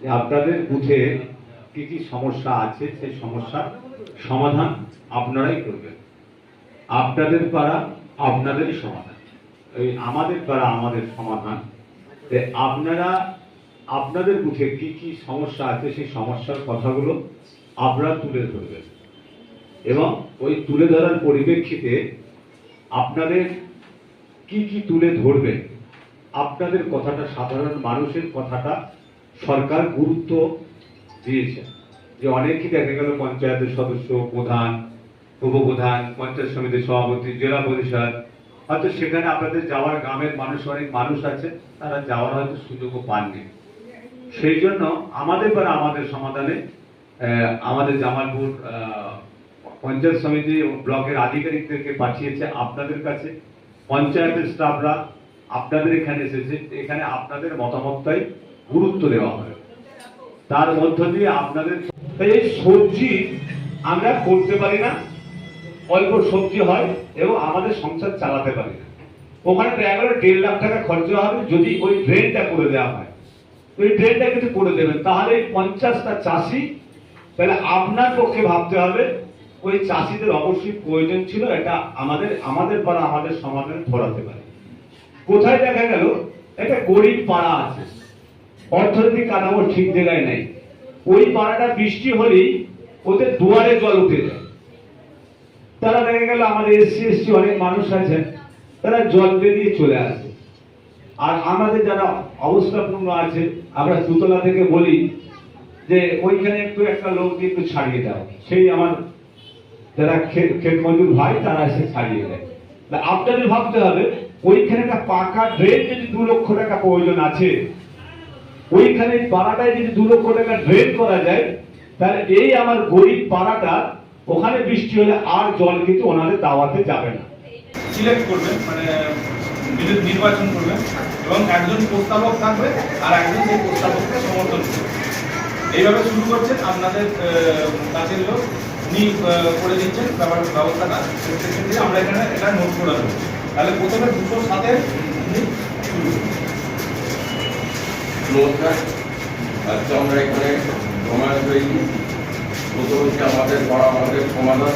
যে আপনাদের বুথে কি কি সমস্যা আছে, সেই সমস্যার সমাধান আপনারাই করবেন। আপনাদের পাড়া আপনাদেরই সমাধান। এই আমাদের পাড়া আমাদের সমাধান। আপনারা, আপনাদের বুথে কি কি সমস্যা আছে, সেই সমস্যার কথাগুলো আপনারা তুলে ধরবেন। এবং ওই তুলে ধরার পরিপ্রেক্ষিতে আপনাদের কি কি তুলে ধরবেন, আপনাদের কথাটা সাধারণ মানুষের কথাটা সরকার গুরুত্ব দিয়েছে। যে অনেকেই দেখা গেল পঞ্চায়েতের সদস্য, প্রধান, উপপ্রধান, পঞ্চায়েত সমিতির সভাপতি, জেলা পরিষদ, হয়তো সেখানে আপনাদের যাওয়ার গ্রামের মানুষ, অনেক মানুষ আছে, তারা যাওয়ার হয়তো সুযোগও পাননি। সেই জন্য আমাদের পর আমাদের সমাধানে আমাদের জামালপুর পঞ্চায়েত সমিতি ও ব্লকের আধিকারিকদেরকে পাঠিয়েছে আপনাদের কাছে। পঞ্চায়েতের স্টাফরা আপনাদের এখানে এসেছে, এখানে আপনাদের মতামতটাই গুরুত্ব দেওয়া হবে তার মধ্য দিয়ে আপনাদের এই সবজি আমরা করতে পারি না। অল্প সবজি হয় এবং আমাদের সংসার চালাতে পারি না। ওখানে দেখা গেল দেড় লাখ টাকা খরচা হবে যদি ওই ড্রেনটা করে দেওয়া হয়। ওই ড্রেনটা কিন্তু করে দেবেন। তাহলে এই পঞ্চাশটা চাষি তাহলে আপনার পক্ষে ভাবতে হবে, ওই চাষিদের অবশ্যই প্রয়োজন ছিল। এটা আমাদের আমাদের পাড়া, আমাদের সমাধানে ধরাতে পারে। কোথায় দেখা গেল? একটা গরিব পাড়া আছে। অর্থনৈতিক কাঠামো ঠিক জায়গায় নেই। ওই পাড়াটা বৃষ্টি হলেই ওদের দুয়ারে জল উঠে যায়। তারা দেখা গেল আমাদের এসসি, এসটি অনেক মানুষ আছেন, তারা জল বেরিয়ে চলে আসে। আর আমাদের যারা অবস্থাপূর্ণ আছে, আমরা দুতলা থেকে বলি যে, ওইখানে একটু একটা লোক দিয়ে একটু ছাড়িয়ে দাও। সেই আমার যারা ক্ষেত মজুর ভাই, তারা এসে ছাড়িয়ে দেয়। আপনাদের ভাবতে হবে, ওইখানে একটা পাকা ড্রেন যদি দু লক্ষ টাকা প্রয়োজন আছে ওইখানে পাড়াটায় যদি দু লক্ষ টাকা ড্রেন করা যায়, তাহলে এই আমার গরিব পাড়াটা, ওখানে বৃষ্টি হলে আর জল কিন্তু ওনাদের দাওয়াতে যাবে না। করবেন মানে নির্বাচন করবেন এবং একজন থাকবে আর একজন প্রস্তাবককে সমর্থন এইভাবে শুরু করছেন, আপনাদের লোক করে ব্যবস্থাটা। আমরা এখানে এটা নোট করে তাহলে প্রথমে সাথে। নমস্কার আজকে আমরা এখানে জমায়েত হয়েছি প্রথম হচ্ছে আমাদের পড়া আমাদের সমাধান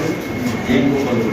এই প্রকল্প